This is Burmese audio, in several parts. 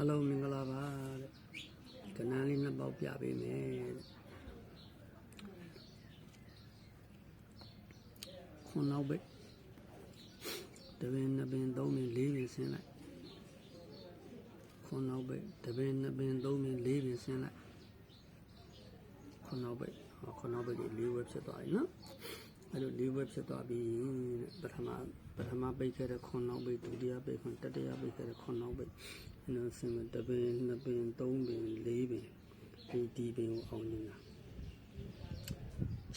အားလုံးမင်္ဂလာပါတဲ့ကနန်းလေးနှစ်ပေါက်ပြပေးမယ်တဲ့ခွန်နောက်ပိတ်တပင်နှစ်ပင်သုံးပင်လေးပင်ဆင်းလိုက်ခွန်နောက်ပိတ်တပင်နှစ်ပင်သုံးပင်လေးပင်ဆင်းလိုက်ခွန်နောက်ပိတ်ဟောခွန်နောက်ပိတ်ကြီးလေးဝက်ဖြစ်သွားပြီနော်အဲ့လိုလေးဝက်ဖြစ်သွားပြီတဲ့ပထမပထမပိတ်ခဲ့တဲ့ခွန်နောက်ပိတ်ဒုတိယပိတ်ခွန်တတိယပိတ်ခဲ့တဲ့ခွန်နောက်ပိတ် အဲ့လိုဆင်းမယ်တပင်နှစ်ပင်သုံးပင်လေးပင်ဒီဒီပင်ကိုအောင်နေတာ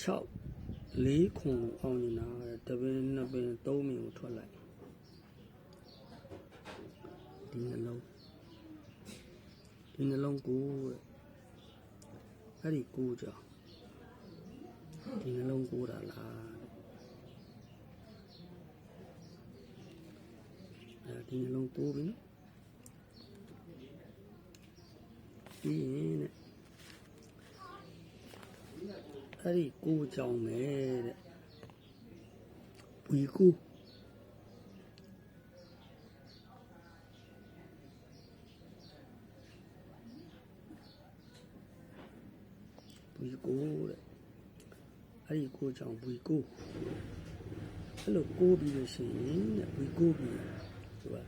6လေးခွန်ကိုအောင်နေတာတဲ့တပင်နှစ်ပင်သုံးပင်ကိုထွက်လိုက်ဒီနှလုံးဒီနှလုံးကိုတဲ့အဲ့ဒီကိုကြောင့်ဒီနှလုံးကိုတာလားတဲ့အဲဒီနှလုံးကိုပြီနော် ပြီးရင်တဲ့အဲ့ဒီကိုကြောင့်ပဲတဲ့ဝီကိုဝီကိုတဲ့အဲ့ဒီကိုကြောင့်ဝီကိုအဲ့လိုကိုပြီးလို့ရှိရင်တဲ့ဝီကိုပြီးဆိုပါ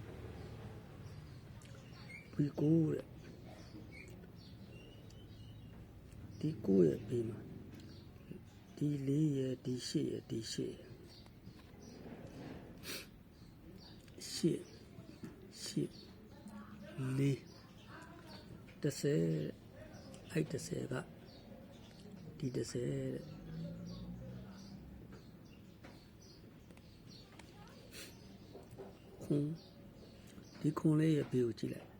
ဝီကိုတဲ့ ဒီကိုရဲ့ပြီးမှာဒီလေးရဲ့ဒီရှေ့ရဲ့ဒီရှေ့ရဲ့ရှေ့ရှေ့လေးတစ်ဆယ်အဲ့တစ်ဆယ်ကဒီတစ်ဆယ်တဲ့ခွန်ဒီခွန်လေးရဲ့ဘေးကိုကြည့်လိုက်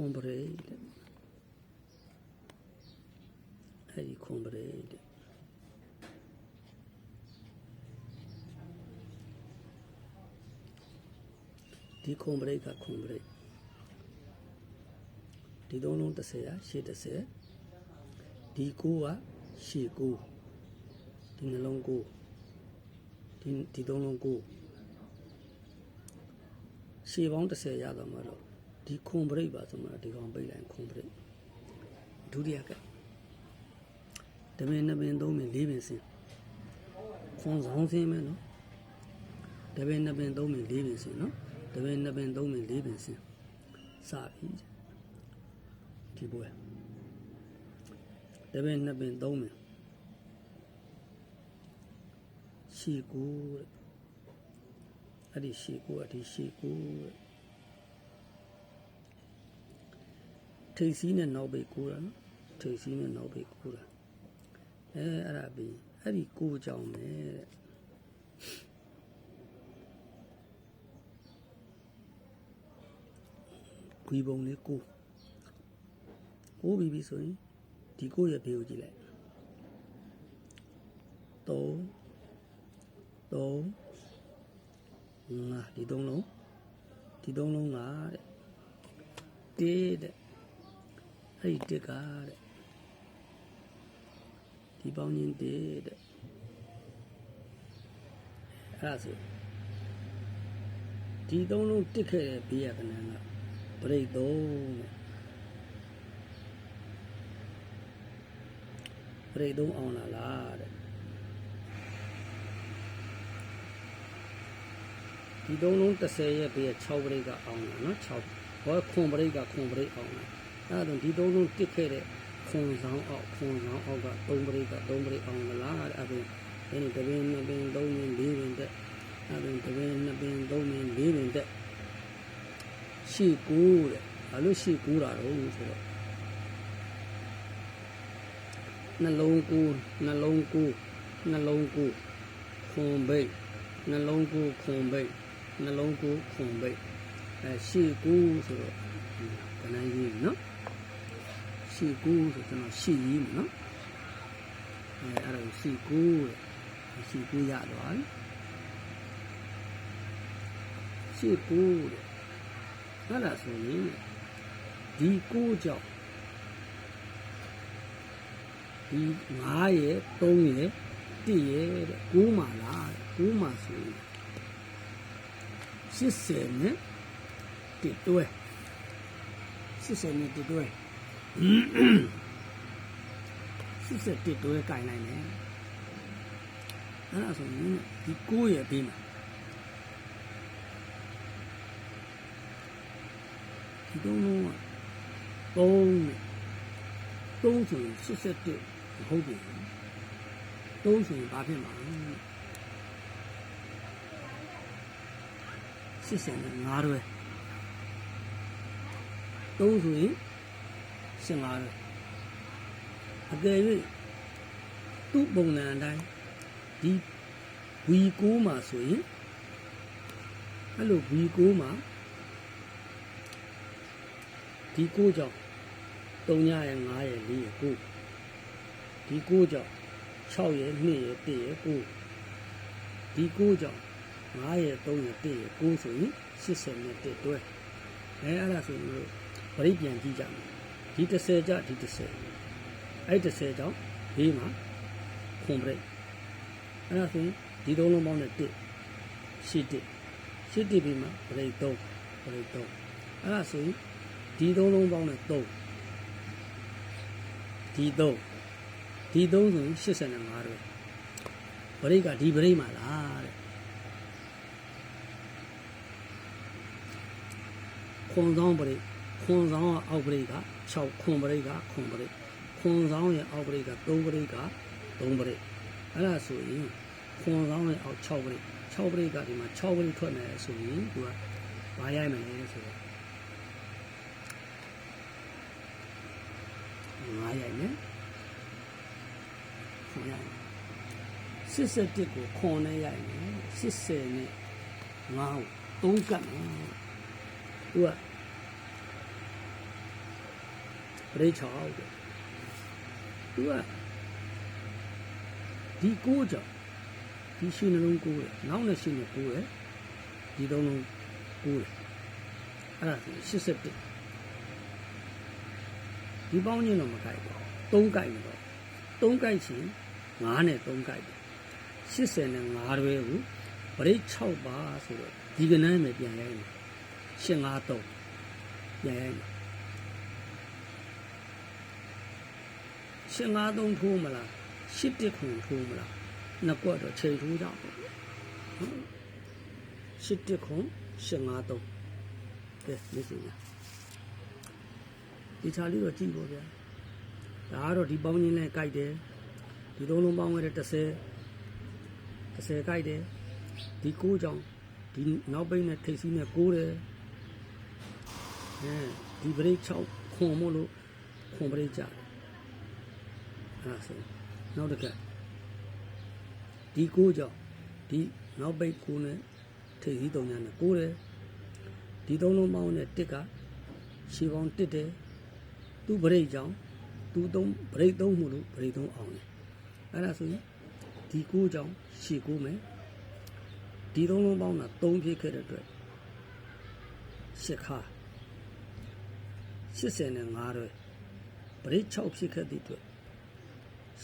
ခွန်ပရေတဲ့အဲ့ဒီခွန်ပရေတဲ့ဒီခွန်ပရေကခွန်ပရေဒီသုံးလုံး30ရရှေ့30ဒီကိုကရှေ့ကိုဒီနှလုံးကိုဒီဒီသုံးလုံးကိုရှေ့ပေါင်း30ရတော့မှတော့ ဒီခွန်ပရိတ်ပါဆိုမှဒီကောင်ပိတ်လိုက်ခွန်ပရိတ်ဒုတိယကတမင်နှစ်ပင်သုံးပင်လေးပင်စင်ခွန်ဆောင်စင်းမယ်နော်တပင်နှစ်ပင်သုံးပင်လေးပင်စင်နော်တပင်နှစ်ပင်သုံးပင်လေးပင်စင်စပြီဒီပွဲတပင်နှစ်ပင်သုံးပင်ရှီကူတဲ့အဲ့ဒီရှီကူအဒီရှီကူတဲ့ ထိတ်စီးနဲ့နောက်ပိတ်ကူတာနော်ထိတ်စီးနဲ့နောက်ပိတ်ကူတာအဲအဲ့ဒါပြီးအဲ့ဒီကိုကြောင်ပဲတဲ့ဂွီပုံလေးကိုကိုပြီးပြီဆိုရင်ဒီကိုရဲ့ဘေးကိုကြည့်လိုက်3 3 5ဒီသုံးလုံးဒီသုံးလုံးကတဲ့တေးတဲ့ အဲ့ဒီတက်ကတဲ့ဒီပေါင်းချင်းတေးတဲ့အဲ့ဒါဆိုဒီသုံးလုံးတစ်ခဲ့တဲ့ဘေးရကနန်းကပရိတ်သုံးတဲ့ပရိတ်သုံးအောင်လာလားတဲ့ဒီသုံးလုံး30ရဲ့ဘေးက6ပရိတ်ကအောင်လာနော်6ဘောခွန်ပရိတ်ကခွန်ပရိတ်အောင်လာ အဲ့ဒါဒီသုံးလုံးတစ်ခဲ့တဲ့ခွန်ဆောင်အောက်ခွန်ဆောင်အောက်က3ပရိတ်က3ပရိတ်အောင်လာလားတဲ့အဲ့ဒါအဲ့ဒီတပင်းနှစ်ပင်သုံးပင်လေးပင်တဲ့အဲ့ဒါတပင်းနှစ်ပင်သုံးပင်လေးပင်တဲ့ရှေ့ကူတဲ့ဘာလို့ရှေ့ကူတာတော့ဆိုတော့နှလုံးကူနှလုံးကူနှလုံးကူခွန်ဘိတ်နှလုံးကူခွန်ဘိတ်နှလုံးကူခွန်ဘိတ်အဲရှေ့ကူဆိုတော့ကနန်းကြီးနော် ရှေ့ကူဆိုကျွန်တော်ရှေ့ကြီးမယ်နော်အဲအဲ့ဒါရှေ့ကူတဲ့ရှေ့ကူရသွားပြီရှေ့ကူတဲ့အဲ့ဒါဆိုရင်ဒီကိုကြောင့်ဒီ9ရဲ့3ရဲ့1ရဲ့တဲ့9မှာလားတဲ့ကိုမှဆိုရင်80နဲ့တစ်တွဲ80နဲ့တ စ်တွဲ80တစ်တွဲကြိုင်နိုင်တယ်အဲ့ဒါဆိုရင်ဒီ9ရဲ့ဘေးမှာဒီတုံးလုံးက3နဲ့3ဆိုရင်81မဟုတ်ဘူး3ဆိုရင်ဘာဖြစ်မှာလဲ85တွဲ3ဆိုရင် 15တွဲအကယ်၍သူ့ပုံစံအတိုင်းဒီ V9 မှာဆိုရင်အဲ့လို V9 မှာဒီ9ကြောင့်3ရရဲ့5ရဲ့4ရဲ့9ဒီ9ကြောင့်6ရဲ့2ရဲ့1ရဲ့9ဒီ9ကြောင့်9ရဲ့3ရဲ့1ရဲ့9ဆိုရင်80နဲ့1တွဲအဲအဲ့ဒါဆိုရင်တို့ဗရိတ်ပြန်ကြည့်ကြမယ် ဒီ30ကြဒီ30အဲ့30ကြောင့်ဘေးမှာခွန်ဗရိတ်အဲ့ဒါဆိုရင်ဒီသုံးလုံးပေါင်းနဲ့1ရှစ်1ရှစ်1ပြီးမှဗရိတ်3ဗရိတ်3အဲ့ဒါဆိုရင်ဒီသုံးလုံးပေါင်းနဲ့3ဒီ3ဒီ3ဆိုရင်85တွဲဗရိတ်ကဒီဗရိတ်မှာလားတဲ့ခွန်ဆောင်ဗရိတ်ခွန်ဆောင်ကအောက်ဗရိတ်က 6ခွန်ဗရိတ်ကခွန်ဗရိတ်ခွန်ဆောင်ရဲ့အောက်ဗရိတ်က3ဗရိတ်က3ဗရိတ်အဲ့ဒါဆိုရင်ခွန်ဆောင်ရဲ့အောက်6ဗရိတ်6ဗရိတ်ကဒီမှာ6ဗရိတ်ထွက်နေဆိုရင်သူကဘာရိုက်မလဲဆိုတော့ငါရိုက်မယ်ခွန်ရိုက်မယ်81ကိုခွန်နဲ့ရိုက်မယ်80နဲ့ငါ့ကို3ကတ်မယ်သူက ပရိတ်ချောက်တယ်သူကဒီကိုကြောင့်ဒီရှင်နှလုံးကိုတယ်နောက်နဲ့ရှင်နဲ့ကိုတယ်ဒီသုံးလုံးကိုတယ်အဲ့ဒါဆို81ဒီပေါင်းချင်းတော့မကြိုက်ပါဘူး3ကြိုက်နေတော့3ကြိုက်ချင်း9နဲ့3ကြိုက်တယ်80နဲ့9တွဲကိုပရိတ်6ပါဆိုတော့ဒီကနန်းပဲပြန်ရိုက်မယ်853ပြန်ရိုက်မယ် 853ထိုးမလား8တစ်ခွန်ထိုးမလားနှစ်ကွက်တော့ချိန်ထိုးကြပါဘူး8တစ်ခွန်853ကဲမစင်ညာဒီချာလေးတော့ကြည့်ပါဗျာဒါကတော့ဒီပေါင်းချင်းနဲ့ကြိုက်တယ်ဒီသုံးလုံးပေါင်းခဲ့တဲ့30 30ကြိုက်တယ်ဒီ9ကြောင်ဒီနောက်ပိတ်နဲ့ထိပ်စီးနဲ့9တယ်အဲဒီဘရိတ်6ခွန်မို့လို့ခွန်ဘရိတ်ကြတယ် အဲ့ဒါဆိုနောက်တစ်ခါဒီ9ကြောင်ဒီနောက်ပိတ်9နဲ့ထိပ်စီး3ညာနဲ့9တယ်ဒီသုံးလုံးပေါင်းနဲ့1ကရှေးပေါင်း1တယ်သူ့ဘရိတ်ကြောင်သူသုံးဘရိတ်သုံးမှုလို့ဘရိတ်သုံးအောင်တယ်အဲ့ဒါဆိုရင်ဒီ9ကြောင်ရှေ့9မယ်ဒီသုံးလုံးပေါင်းတာ3ဖြစ်ခဲ့တဲ့အတွက်ရှစ်ခါ80နဲ့5ရွယ်ပရိတ်6ဖြစ်ခဲ့တဲ့အတွက်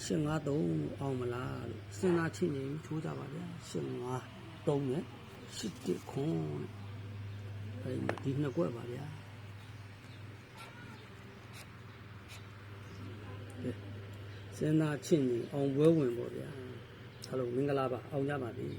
853အောင်မလားလို့စဉ်းစားချင်းရင်ချိုးကြပါဗျာ85 3နဲ့7ခွန်အဲဒီမှာဒီနှစ်ကွက်ပါဗျာစဉ်းစားချင်းရင်အောင်ပွဲဝင်ပေါ့ဗျာဟယ်လိုမင်္ဂလာပါအောင်ကြပါသည်